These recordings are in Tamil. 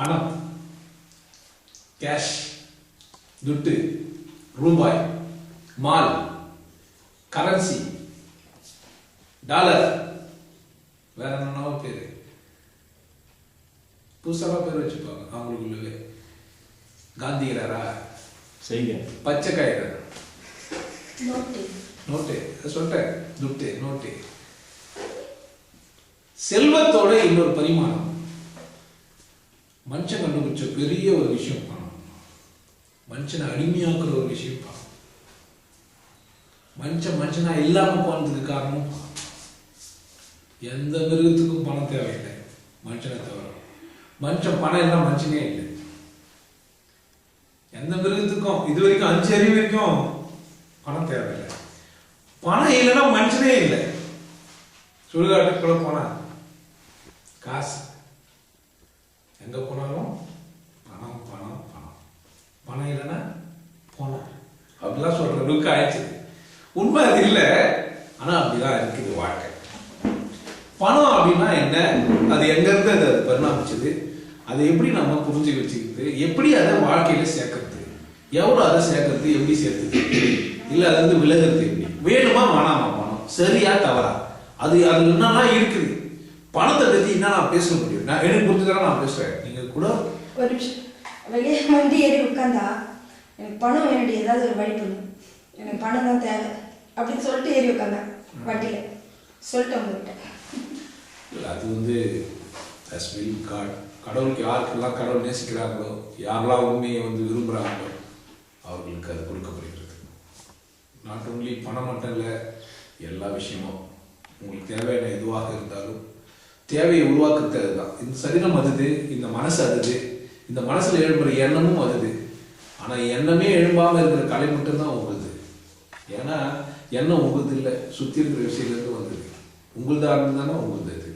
பணம் கேஷ் துட்டு ரூபாய் மால் கரன்சி டாலர் வேற என்னென்னவோ பேரு. புதுசாக பேர் வச்சுப்பாங்க அவங்களுக்குள்ளவே. காந்திகிறாரா செய்க பச்சை காயிறு நோட்டு. சொல்லிட்டேன். துட்டு நோட்டு. செல்வத்தோட இன்னொரு பரிமாணம். மனுஷன் கண்டுபிடிச்ச பெரிய ஒரு விஷயம் பணம் மனுஷனை அடிமையாக்குற ஒரு விஷயம் பணம் மனுஷன் மனுஷனா இல்லாம போனதுக்கு காரணம் எந்த மிருகத்துக்கும் பணம் தேவையில்லை. மனுஷனை தவிர. மனுஷன் பணம் எல்லாம் மனுஷனே இல்லை. எந்த மிருகத்துக்கும் இது வரைக்கும் அஞ்சு அறிவு வரைக்கும் பணம் தேவையில்லை. பணம் இல்லைன்னா மனுஷனே இல்லை. சுடுகாட்டுக்குள்ள போனா காசு. எங்க போனாலும் பணம் பணம் பணம். பணம் இல்லைன்னா போனோம் அப்படிலாம் சொல்ற லுக் ஆயிடுச்சு. உண்மை அது இல்லை. ஆனால் அப்படிதான் இருக்குது வாழ்க்கை. பணம் அப்படின்னா என்ன? அது எங்கேருந்து அதை அது பரிணாமிச்சது? அதை எப்படி நம்ம புரிஞ்சு வச்சுக்கிறது? எப்படி அதை வாழ்க்கையில சேர்க்கறது? எவ்வளோ அதை சேர்க்கறது? எப்படி சேர்த்துது இல்லை அது வந்து விலகிறது எப்படி? வேணுமா வேணாமா பணம்? சரியா தவறா? அது அது என்னெல்லாம் இருக்குது? பணத்தை பத்தி என்ன நான் பேச முடியும்? நான் எனக்கு புரிஞ்சுதான் நான் பேசுறேன். நீங்க கூட? ஒரு நிமிஷம். வெளியே வண்டி ஏறி உட்காந்தா எனக்கு பணம் வேண்டி ஏதாவது ஒரு வழி பண்ணு. எனக்கு பணம் தான் தேவை. அப்படின்னு சொல்லிட்டு ஏறி உட்காந்தேன் வண்டியில. சொல்லிட்டேன் உங்ககிட்ட இல்ல, அது வந்து as will God. கடவுளுக்கு யாருக்கெல்லாம் கடவுள் நேசிக்கிறாங்களோ யாரெல்லாம் உண்மையை வந்து விரும்புகிறாங்களோ அவர்களுக்கு அது கொடுக்கப்படுகிறது. நாட் only பணம் மட்டும் இல்லை எல்லா விஷயமும். உங்களுக்கு தேவையான எதுவாக இருந்தாலும் தேவையை உருவாக்குறது தான் இந்த சரீரம் அதுது இந்த மனசு அதுது. இந்த மனசில் எழும்புற எண்ணமும் அதுது. ஆனால் எண்ணமே எழும்பாமல் இருக்கிற கலை மட்டும்தான் உங்களுது. ஏன்னா எண்ணம் உங்களுது இல்லை. சுற்றி இருக்கிற விஷயத்துலேருந்து வந்தது. உங்களுதாக இருந்ததுன்னா உங்களுது அது.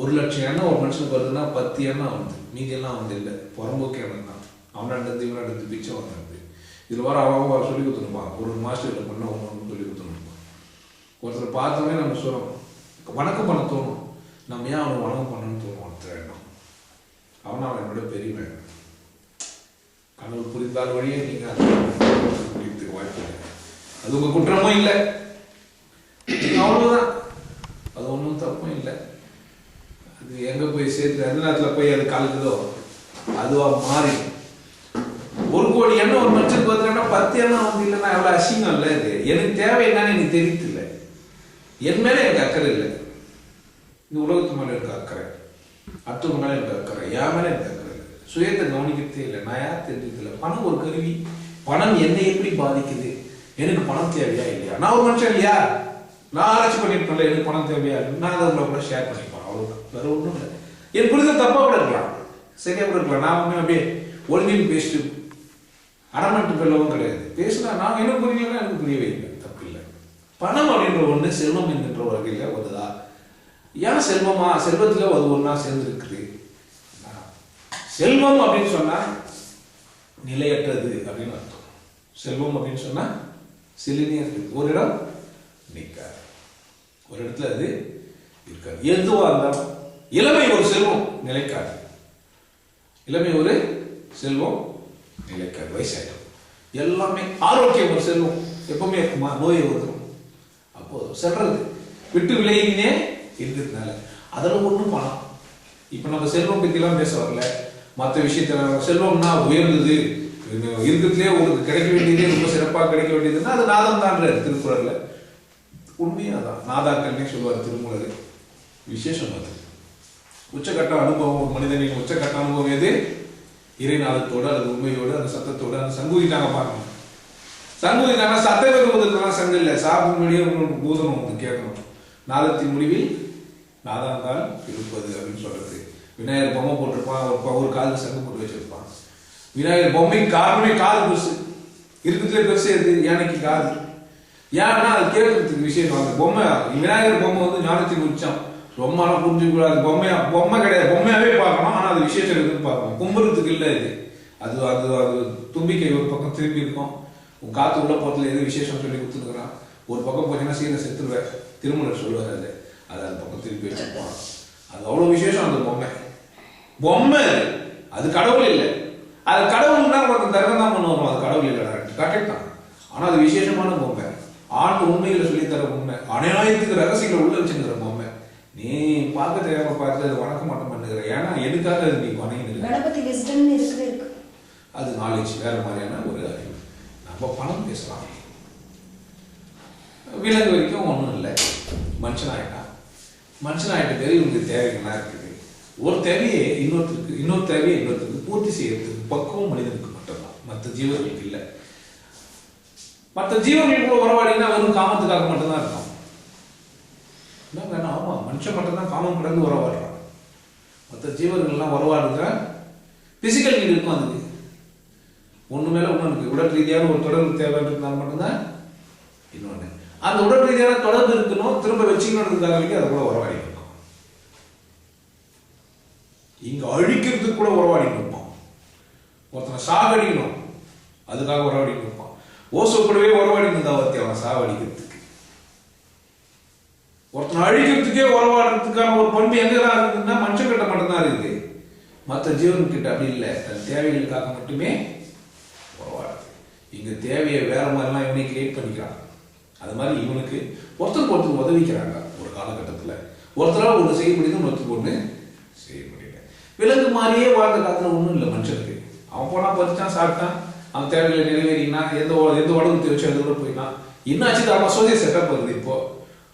ஒரு லட்சம் எண்ணம் ஒரு மனுஷனுக்கு வருதுன்னா பத்து எண்ணம் வந்து மீதி வந்து இல்லை. புறம்போக்கு எண்ணம் தான். அவன் நடந்து பிச்சை வந்தது இதில் வர அவன் அவன் சொல்லி கொடுத்துருப்பான் ஒரு மாஸ்டர் பண்ண ஒன்று சொல்லி கொடுத்துருப்பான் ஒருத்தர் பார்த்தோமே நம்ம சொல்றோம். வணக்கம் பண்ண தோணும். நம்ம ஏன் அவனை வணக்கம் பண்ணணும்னு தோணும் ஒருத்தர் எண்ணம் அவன் அவன் என்னோட பெரியவன் கடவுள் புரிந்தால் வழியே நீங்கள் அதை வாய்ப்பு இல்லை அது உங்கள் குற்றமும் இல்லை. அவ்வளவுதான். அது ஒன்றும் தப்பும் இல்லை. அது எங்கே போய் சேர்த்து எந்த நேரத்தில் போய் அது கலக்குதோ அதுவா மாறி. ஒரு கோடி எண்ணம் ஒரு மனுஷனுக்கு வந்துன்னா பத்து எண்ணம் வந்து இல்லைன்னா எவ்வளோ அசிங்கம் இல்லை இது. எனக்கு தேவை என்னன்னு எனக்கு தெரியல என் மேலே எனக்கு அக்கறை இல்லை. இந்த உலகத்து மேல இருக்க அக்கறை. அடுத்தவங்க மேல இருக்க அக்கறை. என் மேல இருக்க அக்கறை. சுயத்தை கவனிக்கிறதே இல்லை. நான் யார் தெரிஞ்சது பணம் ஒரு கருவி. பணம் என்னை எப்படி பாதிக்குது? எனக்கு பணம் தேவையா இல்லையா? நான் ஒரு மனுஷன் இல்லையா? நான் ஆராய்ச்சி பண்ணிருப்பேன்ல எனக்கு பணம் தேவையா? நான் அதை கூட ஷேர் பண்ணிப்பேன். அவ்வளவுதான். வேற ஒன்றும் இல்லை. என் புரிதல் தப்பா கூட இருக்கலாம். சரியா கூட இருக்கலாம். நான் ஒன்றும் அப்படியே ஒழுங்கில் பேசிட்டு அடமெண்ட் பெல்லவும் கிடையாது. பேசினா நான் என்ன புரியலன்னா எனக்கு புரியவே இல்லை. தப்பு இல்லை பணம் அப்படின்ற ஒன்று செல்வம் என்கின்ற வகையில் வருதா ஏன் செல்வமா? செல்வத்தில் அது ஒன்றா சேர்ந்துருக்குது. செல்வம் அப்படின்னு சொன்னால் நிலையற்றது அப்படின்னு அர்த்தம். செல்வம் அப்படின்னு சொன்னால் சிலினியா இருக்குது. ஒரு இடம் நிற்காது ஒரு இடத்துல அது இருக்காது. எதுவாக இருந்தாலும் இளமை ஒரு செல்வம் நிலைக்காது. இளமை ஒரு செல்வம் நிலைக்காது. வயசாயிடும் எல்லாமே ஆரோக்கியம் ஒரு செல்வம். எப்பவுமே இருக்குமா? நோயை வரும் அப்போ செல்றது. விட்டு விலகினே இருக்கிறதுனால அதில் ஒன்றும் பணம் இப்போ நம்ம செல்வம் பற்றிலாம் பேச வரல. மற்ற விஷயத்தில் செல்வம்னா உயர்ந்தது? இருக்கிறதுலே உங்களுக்கு கிடைக்க வேண்டியதே ரொம்ப சிறப்பாக கிடைக்க வேண்டியதுன்னா அது நாதம் தான்றார் திருக்குறளில். உண்மையாக தான் நாதாக்கள்னே சொல்லுவார் திருமூலர். விசேஷம் அது. உச்சக்கட்ட அனுபவம் ஒரு மனிதனின் உச்சக்கட்ட அனுபவம் எது? இறைநாதத்தோடு அல்லது உண்மையோடு அந்த சத்தத்தோடு அந்த சங்கூதிட்டாங்க பார்க்கணும். சங்கூதிட்டாங்க சத்தம் வருவதற்கெல்லாம் சங்கு இல்லை. சாப்பிடும் வழியே உங்களுக்கு பூதனம் வந்து கேட்கணும். நாதத்தின் முடிவில் நாதாந்தால் இருப்பது அப்படின்னு சொல்றது. விநாயகர் பொம்மை போட்டிருப்பான் ஒரு ஒரு காலுக்கு சங்கு போட்டு வச்சிருப்பான். விநாயகர் பொம்மை காரணமே காது பெருசு இருக்கிறதுல பெருசு எது யானைக்கு காது. ஏன்னா அது கேட்கறதுக்கு விஷயம் அந்த பொம்மை விநாயகர் பொம்மை வந்து ஞானத்தின் உச்சம். ரொம்பலாம் புரிஞ்சுக்க கூடாது பொம்மையா பொம்மை கிடையாது. பொம்மையாவே பார்க்கணும். ஆனா அது விசேஷம் இருக்குன்னு பார்க்கணும். கும்புறதுக்கு இல்லை இது. அது அது அது தும்பிக்கை ஒரு பக்கம் திரும்பி இருக்கும். உன் காத்து உள்ள போறதுல எது விசேஷம் சொல்லி கொடுத்துருக்குறான். ஒரு பக்கம் போச்சுன்னா சீனை செத்துருவேன். திருமணம் சொல்லுவார் அது. அது அந்த பக்கம் திருப்பி வச்சிருப்பான் அது அவ்வளவு விசேஷம் அந்த பொம்மை. பொம்மை அது. கடவுள் இல்லை. அது கடவுள்னா ஒருத்தன் தர்க்கம் தான் பண்ணுவோம் அது கடவுள் இல்லை கரெக்ட் தான். ஆனா அது விசேஷமான பொம்மை. ஆண்டு உண்மைகளை சொல்லித்தர பொம்மை. அநியாயத்துக்கு ரகசியங்களை உள்ள வச்சுக்கிற பொம்மை. நீ பார்க்க தெரியாம பார்த்து அது வணக்க மாட்டோம் பண்ணுகிற. ஏன்னா எதுக்காக அது நீ வணங்கினு கணபதி விஸ்டம்னு இருக்குது இருக்கு. அது நாலேஜ் வேற மாதிரியான ஒரு அறிவு. நம்ம பணம் பேசலாம். விலங்கு வரைக்கும் ஒன்றும் இல்லை. மனுஷன் மனுஷனாகிட்ட தேவை ஆயிட்ட பேர் தேவைகள்லாம் இருக்குது. ஒரு தேவையை இன்னொருத்தருக்கு இன்னொரு தேவையை இன்னொருத்தருக்கு பூர்த்தி செய்யறதுக்கு பக்குவம் மனிதனுக்கு மட்டும்தான். மற்ற ஜீவர்களுக்கு இல்லை. மற்ற ஜீவர்கள் கூட உறவாடினா வெறும் காமத்துக்காக மட்டும்தான் இருக்கும். என்ன வேணும் ஆமாம் மனுஷன் மட்டும்தான் காமம் கடந்து உறவாடுறான். மற்ற ஜீவர்கள்லாம் உறவாடுங்க பிசிக்கல் நீடு இருக்கும் அதுக்கு. ஒன்று மேலே ஒன்று இருக்குது உடல் ரீதியான ஒரு தொடர்பு தேவை இருந்தால் மட்டும்தான் இன்னொன்று அந்த உடல் ரீதியான தொடர்பு இருக்கணும் திரும்ப வச்சுக்கணுன்றதுக்காக அதை கூட உறவாடி இருக்கும். இங்க அழிக்கிறதுக்கு கூட உறவாடி இருப்போம். ஒருத்தனை சாகடிக்கணும் அதுக்காக உறவாடி இருப்பான் ஓசப்படவே உறவாடி இருந்தா ஒருத்தி அவன் சாவடிக்கிறதுக்கு ஒருத்தனை அழிக்கிறதுக்கே உறவாடுறதுக்கான ஒரு பண்பு எங்கதான் இருக்குதுன்னா மனுஷங்கிட்ட மட்டும்தான் இருக்குது. மற்ற ஜீவன் கிட்ட அப்படி இல்லை. தன் தேவைகளுக்காக மட்டுமே உறவாடுது இங்க தேவையை வேற மாதிரிலாம் இவனை கிரியேட் பண்ணிக்கிறான். அது மாதிரி இவனுக்கு ஒருத்தருக்கு ஒருத்தர் உதவிக்கிறாங்க ஒரு காலகட்டத்தில். ஒருத்தரால் ஒன்று செய்ய முடியுது ஒருத்தருக்கு ஒன்று செய்ய முடியல. விலங்கு மாதிரியே வாழ்ந்த காலத்தில் ஒன்றும் இல்லை மனுஷனுக்கு. அவன் போனால் பறிச்சான் சாப்பிட்டான் அந்த தேவைகளை நிறைவேறினா எந்த எந்த உடம்பு தெரிவிச்சு அது கூட போயிட்டான் என்னாச்சு அவன் சோசியல் செட்டப் வருது இப்போ.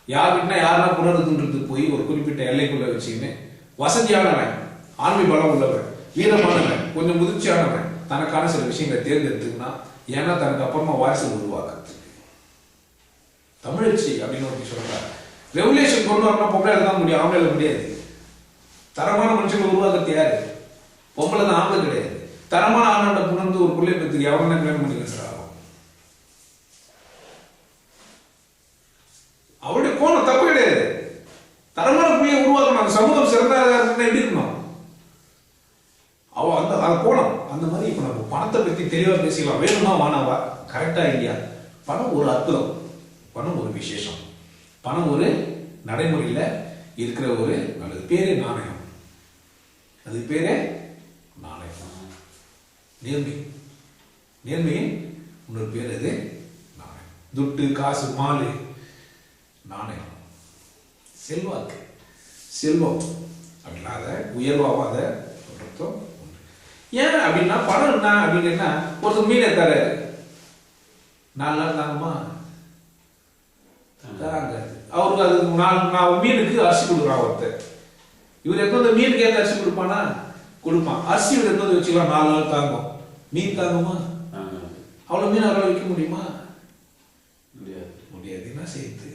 யார் வீட்டினா யாருன்னா புணர்ந்துன்றது போய் ஒரு குறிப்பிட்ட எல்லைக்குள்ள வச்சுக்கின்னு வசதியானவன் ஆண்மை பலம் உள்ளவன் வீரமானவன் கொஞ்சம் முதிர்ச்சியானவன் தனக்கான சில விஷயங்களை தேர்ந்தெடுத்துக்கினா ஏன்னா தனக்கு அப்புறமா வாரிசு உருவாக்குறதுக்கு தமிழச்சி அப்படின்னு ஒருத்தி சொல்றாங்க. ரெகுலேஷன் கொண்டு வரணும் பொம்பளை தான் முடியும் ஆம்பளை முடியாது. தரமான மனுஷங்களை உருவாக்குறது யாரு? பொம்பளை தான் ஆம்பளை கிடையாது. தரமான ஆணாண்ட புணர்ந்து ஒரு பிள்ளை பெற்றுக்கு எவனா கல்யாணம் பண்ணி வச்சுறாங்க அவருடைய கோணம் தப்பு கிடையாது. தரமான பிள்ளையை உருவாக்கணும். அந்த சமூகம் சிறந்ததாக இருந்தா எப்படி இருக்கணும் அவ அந்த அது கோணம். அந்த மாதிரி இப்ப நம்ம பணத்தை பத்தி தெளிவா பேசிக்கலாம். வேணுமா வானாவா கரெக்டா இல்லையா? பணம் ஒரு அற்புதம். பணம் ஒரு விசேஷம். பணம் ஒரு நடைமுறையில் இருக்கிற ஒரு நல்லது. பேரே நாணயம். அது பேரே நாணயம். நேர்மை. நேர்மையின் இன்னொரு பேர் அது நாணயம். துட்டு காசு மாலு. நாணயம். செல்வாக்கு. செல்வம். அப்படின்னாத உயர்வாகாத அர்த்தம் ஏன் அப்படின்னா பணம் என்ன அப்படின்னா ஒருத்தர் மீன் எடுத்தாரு. நாலு நாள் தாங்கம்மா தாங்க அவருக்கு அது நாலு நான் மீனுக்கு அரிசி கொடுக்குறான் ஒருத்தர் இவர் வந்து மீனுக்கு ஏத்த அரிசி கொடுப்பானா? கொடுப்பான். அரிசி இவர் எந்த வச்சுக்கலாம்? நாலு நாள் தாங்கும். மீன் தாங்குமா? அவ்வளவு மீன் அவரால் விற்க முடியுமா? முடியாது. முடியாது. என்ன செய்யுது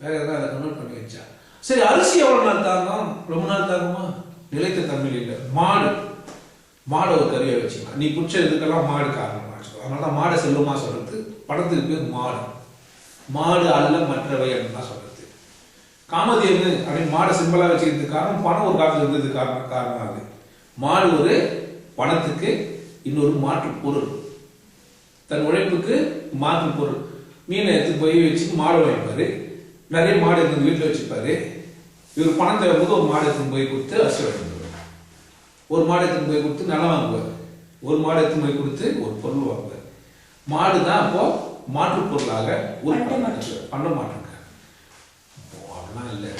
வேற ஏதாவது அதை கன்வெர்ட் பண்ணி வச்சா. சரி அரிசி எவ்வளவு நாள் தாங்கும்? ரொம்ப நாள் தாங்குமா? நிலைத்த தமிழ் இல்லை. மாடு. மாடை ஒரு கறியை வச்சுக்கலாம். நீ பிடிச்ச இதுக்கெல்லாம் மாடு காரணமா வச்சுக்கோ. அதனால தான் மாடை செல்வமா சொல்றது. படத்துக்கு பேர் மாடு. மாடு அல்ல மற்றவை அப்படின்னு தான் சொல்றது. காமதேனு அப்படின்னு மாடை சிம்பிளா வச்சுக்கிறதுக்கு காரணம் பணம் ஒரு காலத்துல இருந்தது காரணம் காரணம் அது மாடு ஒரு பணத்துக்கு இன்னொரு மாற்று பொருள். தன் உழைப்புக்கு மாற்று பொருள். மீனை எடுத்து போய் வச்சு மாடு வாங்கிப்பாரு. நிறைய மாடு எடுத்து வீட்டில் வச்சுப்பாரு. இவர் பணம் தேவைப்போது ஒரு மாடு எடுத்து போய் கொடுத்து அரிசி வாங்கிடுவார் ஒரு மாடு எடுத்து போய் கொடுத்து நிலம் வாங்குவார். ஒரு மாடு எடுத்து போய் கொடுத்து ஒரு பொருள் வாங்குவார். மாடு தான் அப்போது மாற்று பொருளாக ஒரு. பண்ண மாட்டாங்க அப்படிலாம் இல்லை.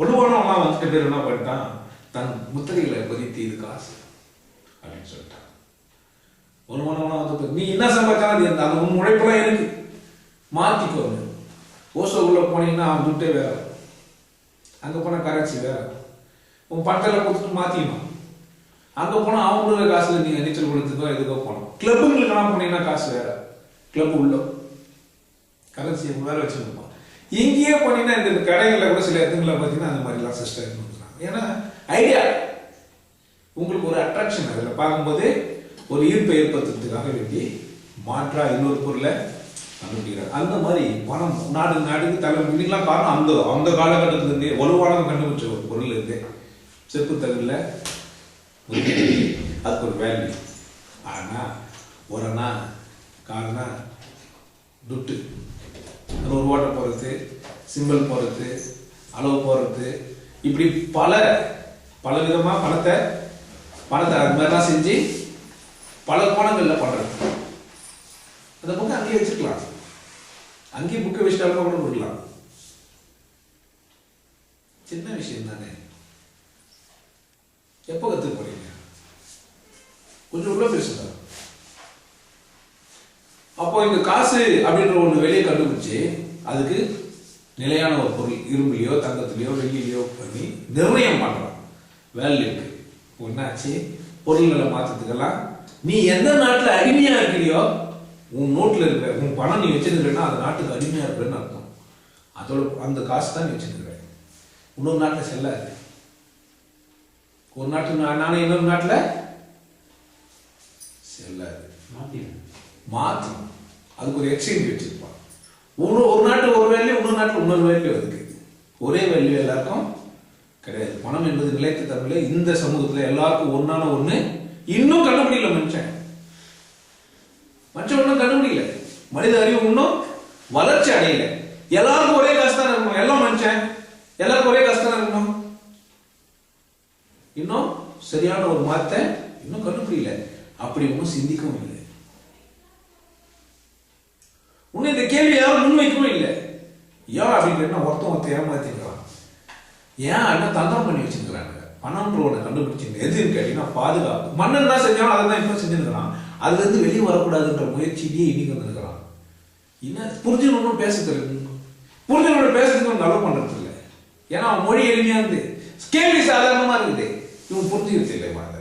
ஒழுவானவெல்லாம் வந்துட்டு பேர் என்ன பண்ணிட்டான்? தன் முத்திரைகளை பதித்து இது காசு அப்படின்னு சொல்லிட்டான். ஒழுவானவெல்லாம் வந்து நீ என்ன சம்பாதிச்சாலும் அது அந்த உன் உழைப்பெல்லாம் இருக்கு மாத்திக்கோ ஓசோ உள்ள போனீங்கன்னா அவன் துட்டே வேற. அங்க போனா கரன்சி வேற. உன் பணத்தில் கொடுத்துட்டு மாத்திக்கணும். அங்க போனா அவங்க கொடுக்குற காசுல நீங்க நீச்சல் கொடுத்துக்கோ எதுக்கோ போனோம் கிளப்புங்களுக்கெல்லாம் போனீங்கன்னா காசு வேற. கிளப் உள்ள கரன்சி வேற வச்சுருப்போம் இங்கேயே போனீங்கன்னா இந்த கடைகளில் கூட சில இடத்துல பார்த்தீங்கன்னா அந்த மாதிரிலாம் சிஸ்டம் கொடுக்குறாங்க ஏன்னா ஐடியா உங்களுக்கு ஒரு அட்ராக்ஷன் அதில் பார்க்கும்போது ஒரு ஈர்ப்பை ஏற்படுத்துறதுக்காக வேண்டி மாற்றா இன்னொரு பொருளை கண்டுபிடிக்கிறாங்க அந்த மாதிரி பணம் நாடு நாடுக்கு தலை இன்னைக்கெல்லாம் காரணம் அந்த அந்த காலகட்டத்துல இருந்தே வலுவானவங்க கண்டுபிடிச்ச ஒரு பொருள் இருந்து செப்பு தகுல அதுக்கு ஒரு வேல்யூ ஆனால் ஒரு காரணம் துட்டு. நூறு ஒரு ஓட்டை போகிறது சிம்பிள் போகிறது அளவு போகிறது இப்படி பல பல விதமாக பணத்தை பணத்தை அது மாதிரிலாம் செஞ்சு பல கோணங்களில் பண்ணுறது அந்த புக்கை அங்கேயே வச்சுக்கலாம். அங்கேயே புக்கை வச்சுட்டாலும் கூட கொடுக்கலாம். சின்ன விஷயம் தானே. எப்போ கற்றுக்க போறீங்க? கொஞ்சம் உள்ள பேசுங்க அப்போ இந்த காசு அப்படின்ற ஒண்ணு வெளியே கண்டுபிடிச்சு அதுக்கு நிலையான ஒரு பொருள் இரும்புலையோ தங்கத்துலையோ வெள்ளிலையோ பண்ணி நிர்ணயம் பண்றான் வேல்யூக்கு ஒன்னாச்சு பொருள்களை மாற்றத்துக்கெல்லாம் நீ எந்த நாட்டுல அடிமையா இருக்கிறியோ உன் நோட்டில் இருக்கிற உன் பணம் நீ வச்சிருக்கிறன்னா அந்த நாட்டுக்கு அடிமையா இருக்கிறன்னு அர்த்தம். அதோட அந்த காசு தான் நீ வச்சிருக்கிற. இன்னொரு நாட்டில் செல்லாது. ஒரு நாட்டு நா- இன்னொரு நாட்டில் செல்லாது. மாத்திடுங்க மாற்றி அதுக்கு ஒரு எக்ஸ்சேஞ்ச் வச்சிருப்பான். ஒரு ஒரு நாட்டில் ஒரு வேல்யூ இன்னொரு நாட்டில் இன்னொரு வேல்யூ அதுக்கு ஒரே வேல்யூ எல்லாருக்கும் கிடையாது. பணம் என்பது நிலைத்த தமிழ் இந்த சமூகத்தில் எல்லாருக்கும் ஒன்றான ஒண்ணு. இன்னும் கண்டுபிடிக்கல மனுஷன். மனுஷன் ஒன்றும் கண்டுபிடிக்கல. மனித அறிவு இன்னும் வளர்ச்சி அடையல. எல்லாருக்கும் ஒரே காசு தான் இருக்கணும். எல்லாம் மனுஷன். எல்லாருக்கும் ஒரே கஷ்டம் இருக்கணும். இன்னும் சரியான ஒரு மாத்த இன்னும் கண்டுபிடிக்கல. அப்படி ஒன்றும் சிந்திக்கவும் இல்லை. உன்னை இந்த கேள்வி யாரும் முன்வைக்கவும் இல்லை. ஏன் அப்படின்னா ஒருத்தன் ஒருத்தன் ஏமாத்திக்கிறான். ஏன் என்ன தந்திரம் பண்ணி வச்சிருக்கிறாங்க? பணம்ன்ற ஒன்று கண்டுபிடிச்சிங்க எதுன்னு கேட்டீங்கன்னா பாதுகாப்பு. மன்னன் தான் செஞ்சாலும் அதை தான் இப்போ செஞ்சுருக்கிறான். அதுலேருந்து வெளியே வரக்கூடாதுன்ற முயற்சியிலேயே இன்னைக்கு வந்துருக்கிறான். என்ன? புரிஞ்சுக்கணும் பேச தெரியும் புரிஞ்சுக்கணும் பேசுறதுக்கு அவங்க அலோவ் பண்ணுறது இல்லை. ஏன்னா அவன் மொழி எளிமையாக இருந்து. கேள்வி சாதாரணமாக இருக்குது. இவன் புரிஞ்சுக்கிறது இல்லை அதை.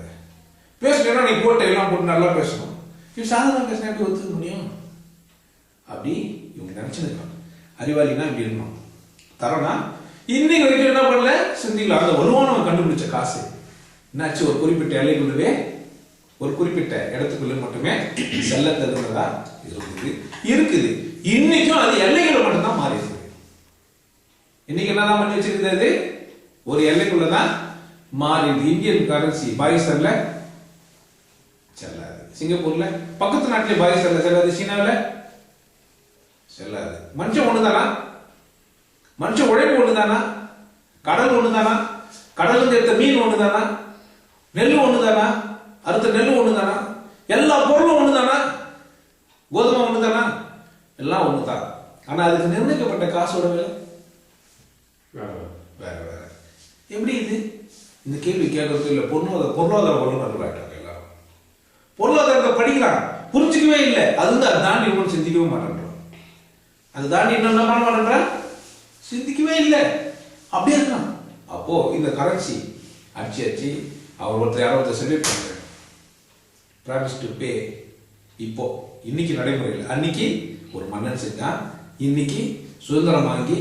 பேசணும்னா நீ போட்டை எல்லாம் போட்டு நல்லா பேசணும். இவன் சாதாரண பேசினா எப்படி ஒத்துக்க முடியும்? அப்படி இவங்க நினைச்சிருக்காங்க அறிவாளினா இப்படி இருக்கணும். தரனா இன்னைக்கு வரைக்கும் என்ன பண்ணல? சிந்திக்கல. அந்த வருமானம் கண்டுபிடிச்ச காசு. என்னாச்சு? ஒரு குறிப்பிட்ட எல்லைக்குள்ளவே ஒரு குறிப்பிட்ட இடத்துக்குள்ள மட்டுமே செல்ல தகுந்ததா இருக்குது. இருக்குது. இன்னைக்கும் அது எல்லைகளை மட்டும்தான் மாறி இருக்குது இன்னைக்கு என்னதான் பண்ணி வச்சிருக்குது அது? ஒரு எல்லைக்குள்ளதான் மாறிடுது இந்தியன் கரன்சி பாகிஸ்தான்ல செல்லாது. சிங்கப்பூர்ல. பக்கத்து நாட்டிலே பாகிஸ்தான்ல செல்லாது. சீனாவில் செல்லாது. மனுஷன் ஒண்ணுதானா? மனுஷன் உழைப்பு ஒண்ணுதானா? கடல் ஒண்ணுதானா? கடலுக்கு எடுத்த மீன் ஒண்ணுதானா? நெல் ஒண்ணுதானா? அறுத்த நெல் ஒண்ணுதானா? எல்லா பொருளும் ஒண்ணுதானா? கோதுமை ஒண்ணுதானா? எல்லாம் ஒண்ணுதான். ஆனா அதுக்கு நிர்ணயிக்கப்பட்ட காசோட விலை? வேற வேற. எப்படி இது? இந்த கேள்வி கேட்கறது இல்ல. பொருளாதார பொருளாதார வல்லுநர்கள் ஆயிட்டாங்க எல்லாரும். பொருளாதாரத்தை படிக்கிறான் புரிஞ்சுக்கவே இல்லை. அதுதான் அதை தாண்டி ஒன்றும் சிந்திக்கவே மாட்டேன்றான் அது தாண்டி இன்னும் என்ன பண்ண மாட்டேன்றான் சிந்திக்கவே இல்லை. அப்படியே இருக்கான் அப்போ இந்த கரன்சி அடிச்சு அடிச்சு அவர் ஒருத்தர் யாரோ ஒருத்தர் செலிப்ரேட் பண்றாரு. ப்ராமிஸ் டு பே இப்போ இன்னைக்கு நடைமுறையில் அன்னைக்கு ஒரு மன்னன் செஞ்சான். இன்னைக்கு சுதந்திரம் வாங்கி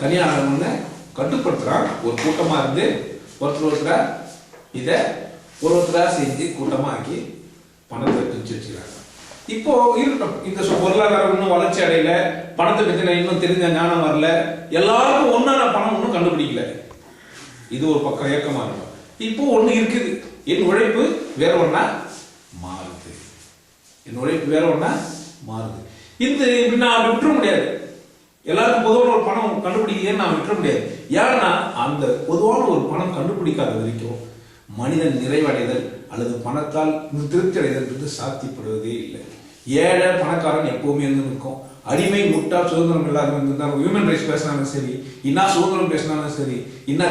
தனியார் கட்டுப்படுத்துறான். ஒரு கூட்டமாக இருந்து ஒருத்தர் ஒருத்தரை இதை ஒரு ஒருத்தராக செஞ்சு கூட்டமாக ஆக்கி பணத்தை பிரிச்சு வச்சுக்கிறாங்க. இப்போ இருக்கட்டும். இந்த பொருளாதாரம் இன்னும் வளர்ச்சி அடையல. பணத்தை பத்தின இன்னும் தெரிஞ்ச ஞானம் வரல. எல்லாருக்கும் ஒன்னான பணம் ஒன்றும் கண்டுபிடிக்கல. இது ஒரு பக்கம் ஏக்கமா இருக்கும். இப்போ ஒன்று இருக்குது. என் உழைப்பு வேற ஒன்னா மாறுது. என் உழைப்பு வேற ஒன்னா மாறுது. இந்த இப்படி நான் விட்டுற முடியாது. எல்லாருக்கும் பொதுவான ஒரு பணம் கண்டுபிடிக்கிறேன்னு நான் விட்டுற முடியாது. ஏன்னா அந்த பொதுவான ஒரு பணம் கண்டுபிடிக்காத வரைக்கும் மனிதன் நிறைவடைதல் அல்லது பணத்தால் திருப்தி அடைதல் சாத்தியப்படுவதே இல்லை. ஏழை பணக்காரன் எப்பவுமே இருந்து இருக்கும் அடிமை முட்டா சுதந்திரம் இல்லாத இருந்தாலும் ஹியூமன் ரைட்ஸ் பேசினாலும் சரி இன்னா சுதந்திரம் பேசினாலும் சரி இன்னா